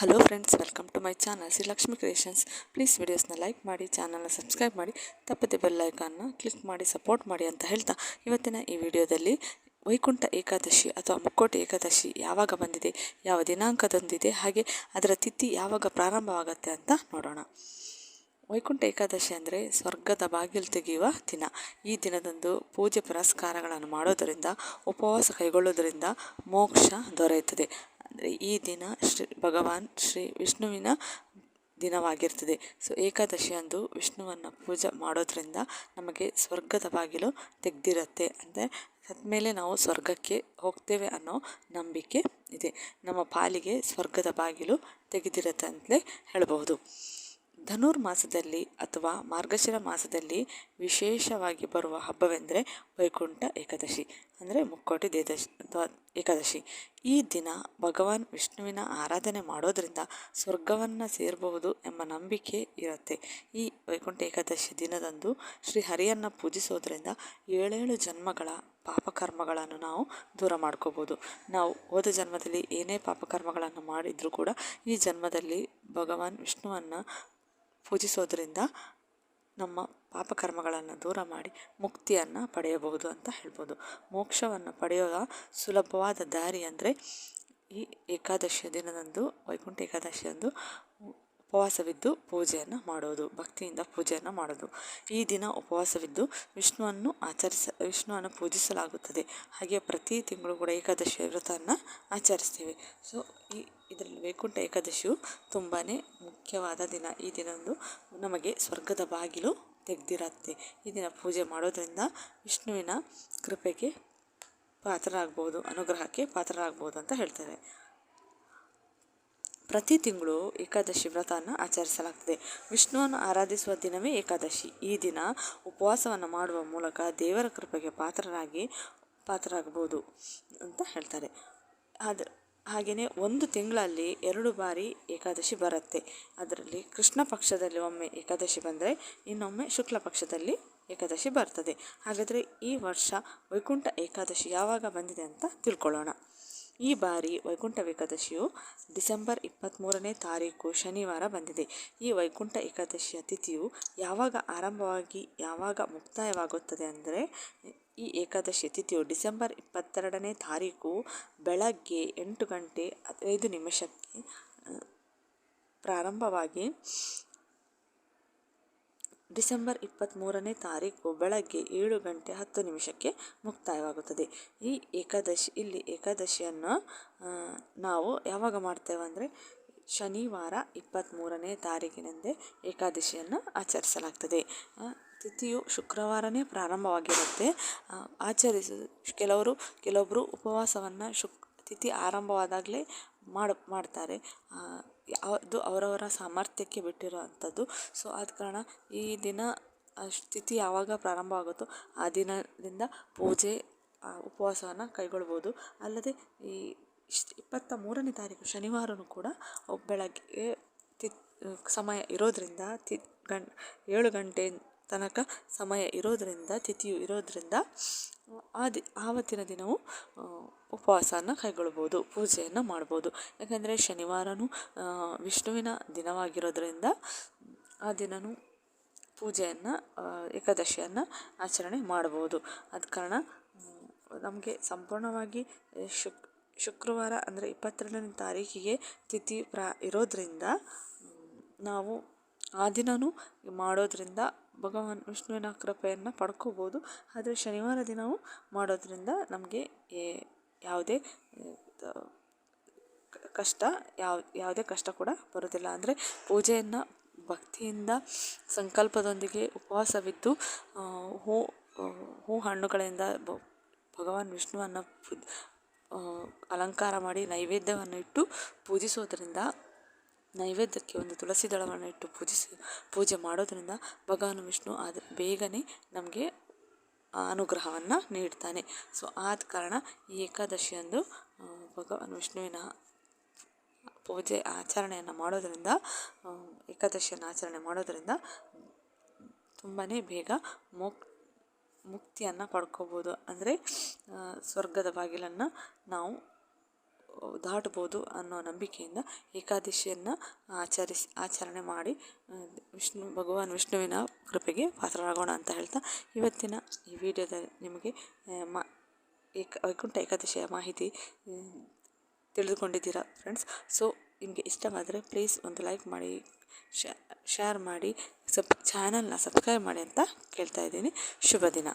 Hello friends welcome to my channel Shri Lakshmi creations please ವಿಡಿಯೋಸ್ನ like ಮಾಡಿ ಚಾನಲ್ನ subscribe ಮಾಡಿ, ತಪ್ಪದೆ ಬೆಲ್ ಐಕಾನ್ನ ಕ್ಲಿಕ್ ಮಾಡಿ ಸಪೋರ್ಟ್ ಮಾಡಿ ಅಂತ ಹೇಳ್ತಾ ಇವತ್ತಿನ ಈ ವಿಡಿಯೋದಲ್ಲಿ ವೈಕುಂಠ ಏಕಾದಶಿ ಅಥವಾ ಮುಕ್ಕೋಟಿ ಏಕಾದಶಿ ಯಾವಾಗ ಬಂದಿದೆ, ಯಾವ ದಿನಾಂಕದೊಂದಿದೆ ಹಾಗೆ ಅದರ ತಿಥಿ ಯಾವಾಗ ಪ್ರಾರಂಭವಾಗುತ್ತೆ ಅಂತ ನೋಡೋಣ. ವೈಕುಂಠ ಏಕಾದಶಿ ಅಂದರೆ ಸ್ವರ್ಗದ ಬಾಗಿಲು ತೆಗೆಯುವ ದಿನ. ಈ ದಿನದಂದು ಪೂಜೆ ಪುರಸ್ಕಾರಗಳನ್ನು ಮಾಡೋದರಿಂದ, ಉಪವಾಸ ಕೈಗೊಳ್ಳೋದರಿಂದ ಮೋಕ್ಷ ದೊರೆಯುತ್ತದೆ. ಅಂದರೆ ಈ ದಿನ ಶ್ರೀ ಭಗವಾನ್ ಶ್ರೀ ವಿಷ್ಣುವಿನ ದಿನವಾಗಿರ್ತದೆ. ಸೊ ಏಕಾದಶಿಯಂದು ವಿಷ್ಣುವನ್ನು ಪೂಜೆ ಮಾಡೋದ್ರಿಂದ ನಮಗೆ ಸ್ವರ್ಗದ ಬಾಗಿಲು ತೆಗೆದಿರುತ್ತೆ ಅಂದರೆ ಸತ್ಮೇಲೆ ನಾವು ಸ್ವರ್ಗಕ್ಕೆ ಹೋಗ್ತೇವೆ ಅನ್ನೋ ನಂಬಿಕೆ ಇದೆ. ನಮ್ಮ ಪಾಲಿಗೆ ಸ್ವರ್ಗದ ಬಾಗಿಲು ತೆಗೆದಿರುತ್ತೆ ಅಂತಲೇ ಹೇಳಬಹುದು. ಧನುರ್ಮಾಸದಲ್ಲಿ ಅಥವಾ ಮಾರ್ಗಶಿರ ಮಾಸದಲ್ಲಿ ವಿಶೇಷವಾಗಿ ಬರುವ ಹಬ್ಬವೆಂದರೆ ವೈಕುಂಠ ಏಕಾದಶಿ, ಅಂದರೆ ಮುಕ್ಕೋಟಿ ದೇದಶಿ ಅಥವಾ ಏಕಾದಶಿ. ಈ ದಿನ ಭಗವಾನ್ ವಿಷ್ಣುವಿನ ಆರಾಧನೆ ಮಾಡೋದರಿಂದ ಸ್ವರ್ಗವನ್ನು ಸೇರಬಹುದು ಎಂಬ ನಂಬಿಕೆ ಇರುತ್ತೆ. ಈ ವೈಕುಂಠ ಏಕಾದಶಿ ದಿನದಂದು ಶ್ರೀ ಹರಿಯನ್ನು ಪೂಜಿಸೋದರಿಂದ ಏಳೇಳು ಜನ್ಮಗಳ ಪಾಪಕರ್ಮಗಳನ್ನು ನಾವು ದೂರ ಮಾಡ್ಕೋಬೋದು ನಾವು ಹೋದ ಜನ್ಮದಲ್ಲಿ ಏನೇ ಪಾಪಕರ್ಮಗಳನ್ನು ಮಾಡಿದರೂ ಕೂಡ ಈ ಜನ್ಮದಲ್ಲಿ ಭಗವಾನ್ ವಿಷ್ಣುವನ್ನು ಪೂಜಿಸೋದ್ರಿಂದ ನಮ್ಮ ಪಾಪಕರ್ಮಗಳನ್ನು ದೂರ ಮಾಡಿ ಮುಕ್ತಿಯನ್ನು ಪಡೆಯಬಹುದು ಅಂತ ಹೇಳ್ಬೋದು. ಮೋಕ್ಷವನ್ನು ಪಡೆಯುವ ಸುಲಭವಾದ ದಾರಿ ಅಂದರೆ ಈ ಏಕಾದಶಿಯ ದಿನದಂದು, ವೈಕುಂಠ ಏಕಾದಶಿಯಂದು ಉಪವಾಸವಿದ್ದು ಪೂಜೆಯನ್ನು ಮಾಡೋದು, ಭಕ್ತಿಯಿಂದ ಪೂಜೆಯನ್ನು ಮಾಡೋದು. ಈ ದಿನ ಉಪವಾಸವಿದ್ದು ವಿಷ್ಣುವನ್ನು ಆಚರಿಸ, ವಿಷ್ಣುವನ್ನು ಪೂಜಿಸಲಾಗುತ್ತದೆ. ಹಾಗೆ ಪ್ರತಿ ತಿಂಗಳು ಕೂಡ ಏಕಾದಶಿ ವ್ರತವನ್ನು ಆಚರಿಸ್ತೇವೆ. ಸೊ ಈ ಇದರಲ್ಲಿ ವೈಕುಂಠ ಏಕಾದಶಿಯು ತುಂಬಾ ಮುಖ್ಯವಾದ ದಿನ ಈ ದಿನದಂದು ನಮಗೆ ಸ್ವರ್ಗದ ಬಾಗಿಲು ತೆಗೆದಿರತ್ತೆ. ಈ ದಿನ ಪೂಜೆ ಮಾಡೋದರಿಂದ ವಿಷ್ಣುವಿನ ಕೃಪೆಗೆ ಪಾತ್ರರಾಗ್ಬೋದು, ಅನುಗ್ರಹಕ್ಕೆ ಪಾತ್ರರಾಗ್ಬೋದು ಅಂತ ಹೇಳ್ತಾರೆ. ಪ್ರತಿ ತಿಂಗಳು ಏಕಾದಶಿ ವ್ರತವನ್ನು ಆಚರಿಸಲಾಗ್ತದೆ. ವಿಷ್ಣುವನ್ನು ಆರಾಧಿಸುವ ದಿನವೇ ಏಕಾದಶಿ. ಈ ದಿನ ಉಪವಾಸವನ್ನು ಮಾಡುವ ಮೂಲಕ ದೇವರ ಕೃಪೆಗೆ ಪಾತ್ರರಾಗಿ ಪಾತ್ರರಾಗಬಹುದು ಅಂತ ಹೇಳ್ತಾರೆ. ಆದರೆ ಹಾಗೆಯೇ ಒಂದು ತಿಂಗಳಲ್ಲಿ ಎರಡು ಬಾರಿ ಏಕಾದಶಿ ಬರುತ್ತೆ. ಅದರಲ್ಲಿ ಕೃಷ್ಣ ಪಕ್ಷದಲ್ಲಿ ಒಮ್ಮೆ ಏಕಾದಶಿ ಬಂದರೆ ಇನ್ನೊಮ್ಮೆ ಶುಕ್ಲ ಪಕ್ಷದಲ್ಲಿ ಏಕಾದಶಿ ಬರ್ತದೆ. ಹಾಗಾದರೆ ಈ ವರ್ಷ ವೈಕುಂಠ ಏಕಾದಶಿ ಯಾವಾಗ ಬಂದಿದೆ ಅಂತ ತಿಳ್ಕೊಳ್ಳೋಣ. ಈ ಬಾರಿ ವೈಕುಂಠ ಏಕಾದಶಿಯು ಡಿಸೆಂಬರ್ ಇಪ್ಪತ್ತ್ಮೂರನೇ ತಾರೀಕು ಶನಿವಾರ ಬಂದಿದೆ. ಈ ವೈಕುಂಠ ಏಕಾದಶಿಯ ತಿಥಿಯು ಯಾವಾಗ ಆರಂಭವಾಗಿ, ಯಾವಾಗ ಮುಕ್ತಾಯವಾಗುತ್ತದೆ ಅಂದರೆ, ಈ ಏಕಾದಶಿ ತಿಥಿಯು ಡಿಸೆಂಬರ್ ಇಪ್ಪತ್ತೆರಡನೇ ತಾರೀಕು ಬೆಳಗ್ಗೆ ಎಂಟು ಗಂಟೆ ಹದಿನೈದು ನಿಮಿಷಕ್ಕೆ ಪ್ರಾರಂಭವಾಗಿ ಡಿಸೆಂಬರ್ ಇಪ್ಪತ್ತ್ಮೂರನೇ ತಾರೀಕು ಬೆಳಗ್ಗೆ ಏಳು ಗಂಟೆ ಹತ್ತು ನಿಮಿಷಕ್ಕೆ ಮುಕ್ತಾಯವಾಗುತ್ತದೆ. ಈ ಏಕಾದಶಿ, ಇಲ್ಲಿ ಏಕಾದಶಿಯನ್ನು ನಾವು ಯಾವಾಗ ಮಾಡ್ತೇವೆ ಅಂದರೆ ಶನಿವಾರ ಇಪ್ಪತ್ತ್ಮೂರನೇ ತಾರೀಕಿನಂದೇ ಏಕಾದಶಿಯನ್ನು ಆಚರಿಸಲಾಗ್ತದೆ. ತಿಥಿಯು ಶುಕ್ರವಾರನೇ ಪ್ರಾರಂಭವಾಗಿರುತ್ತೆ. ಆಚರಿಸ, ಕೆಲವರು ಕೆಲವೊಬ್ಬರು ಉಪವಾಸವನ್ನು ಶುಕ್, ತಿಥಿ ಆರಂಭವಾದಾಗಲೇ ಮಾಡ, ಮಾಡ್ತಾರೆ. ಅದು ಅವರವರ ಸಾಮರ್ಥ್ಯಕ್ಕೆ ಬಿಟ್ಟಿರೋ ಅಂಥದ್ದು ಸೊ ಆದ ಕಾರಣ ಈ ದಿನ ಸ್ಥಿತಿ ಯಾವಾಗ ಪ್ರಾರಂಭ ಆಗುತ್ತೋ ಆ ದಿನದಿಂದ ಪೂಜೆ ಉಪವಾಸವನ್ನು ಕೈಗೊಳ್ಬೋದು. ಅಲ್ಲದೆ ಈ ಇಪ್ಪತ್ತ ಮೂರನೇ ತಾರೀಕು ಶನಿವಾರವೂ ಕೂಡ ಬೆಳಗ್ಗೆ ತಿ ಸಮಯ ಇರೋದರಿಂದ ತಿ ಗಂ ಏಳು ಗಂಟೆ ತನಕ ಸಮಯ ಇರೋದರಿಂದ, ತಿಥಿಯು ಇರೋದರಿಂದ ಆ ದಿ ಆವತ್ತಿನ ದಿನವು ಉಪವಾಸನ ಕೈಗೊಳ್ಬೋದು ಪೂಜೆಯನ್ನು ಮಾಡ್ಬೋದು. ಯಾಕಂದರೆ ಶನಿವಾರವೂ ವಿಷ್ಣುವಿನ ದಿನವಾಗಿರೋದರಿಂದ ಆ ದಿನವೂ ಪೂಜೆಯನ್ನು ಏಕಾದಶಿಯನ್ನು ಆಚರಣೆ ಮಾಡ್ಬೋದು. ಆದ ಕಾರಣ ನಮಗೆ ಸಂಪೂರ್ಣವಾಗಿ ಶುಕ್, ಶುಕ್ರವಾರ ಅಂದರೆ ಇಪ್ಪತ್ತೆರಡನೇ ತಾರೀಕಿಗೆ ತಿಥಿ ಪ್ರಾ, ಇರೋದರಿಂದ ನಾವು ಆ ದಿನವೂ ಮಾಡೋದರಿಂದ ಭಗವಾನ್ ವಿಷ್ಣುವಿನ ಕೃಪೆಯನ್ನು ಪಡ್ಕೋಬೋದು. ಆದರೆ ಶನಿವಾರ ದಿನವೂ ಮಾಡೋದರಿಂದ ನಮಗೆ ಯಾವುದೇ ಕಷ್ಟ, ಯಾವ, ಯಾವುದೇ ಕಷ್ಟ ಕೂಡ ಬರೋದಿಲ್ಲ. ಅಂದರೆ ಪೂಜೆಯನ್ನು ಭಕ್ತಿಯಿಂದ, ಸಂಕಲ್ಪದೊಂದಿಗೆ ಉಪವಾಸವಿದ್ದು ಹೂ ಹೂ ಹಣ್ಣುಗಳಿಂದ ಭಗವಾನ್ ವಿಷ್ಣುವನ್ನು ಅಲಂಕಾರ ಮಾಡಿ ನೈವೇದ್ಯವನ್ನು ಇಟ್ಟು ಪೂಜಿಸೋದರಿಂದ ನೈವೇದ್ಯಕ್ಕೆ ಒಂದು ತುಳಸಿ ದಳವನ್ನು ಇಟ್ಟು ಪೂಜಿಸಿ, ಪೂಜೆ ಮಾಡೋದರಿಂದ ಭಗವಾನ್ ವಿಷ್ಣು ಅದು, ಬೇಗನೆ ನಮಗೆ ಅನುಗ್ರಹವನ್ನು ನೀಡ್ತಾನೆ. ಸೊ ಆದ ಕಾರಣ ಈ ಏಕಾದಶಿಯಂದು ಭಗವಾನ್ ವಿಷ್ಣುವಿನ ಪೂಜೆ, ಆಚರಣೆಯನ್ನು ಮಾಡೋದರಿಂದ ಏಕಾದಶಿಯನ್ನು ಆಚರಣೆ ಮಾಡೋದರಿಂದ ತುಂಬಾ ಬೇಗ ಮುಕ್, ಮುಕ್ತಿಯನ್ನು ಪಡ್ಕೋಬೋದು. ಅಂದರೆ ಸ್ವರ್ಗದ ಬಾಗಿಲನ್ನು ನಾವು ದಾಟ್ಬೋದು ಅನ್ನೋ ನಂಬಿಕೆಯಿಂದ ಏಕಾದಶಿಯನ್ನು ಆಚರಿಸಿ, ಆಚರಣೆ ಮಾಡಿ ವಿಷ್ಣು, ಭಗವಾನ್ ವಿಷ್ಣುವಿನ ಕೃಪೆಗೆ ಪಾತ್ರರಾಗೋಣ ಅಂತ ಹೇಳ್ತಾ ಇವತ್ತಿನ ಈ ವಿಡಿಯೋದಲ್ಲಿ ನಿಮಗೆ ಮಾ, ಏಕ, ವೈಕುಂಠ ಏಕಾದಶಿಯ ಮಾಹಿತಿ ತಿಳಿದುಕೊಂಡಿದ್ದೀರಾ ಫ್ರೆಂಡ್ಸ್? ಸೊ, ನಿಮಗೆ ಇಷ್ಟವಾದರೆ ಪ್ಲೀಸ್ ಒಂದು ಲೈಕ್ ಮಾಡಿ ಶೇರ್ ಮಾಡಿ, ಸಬ್, ಚಾನಲ್ನ ಸಬ್ಸ್ಕ್ರೈಬ್ ಮಾಡಿ ಅಂತ ಕೇಳ್ತಾ ಇದ್ದೀನಿ. ಶುಭ ದಿನ.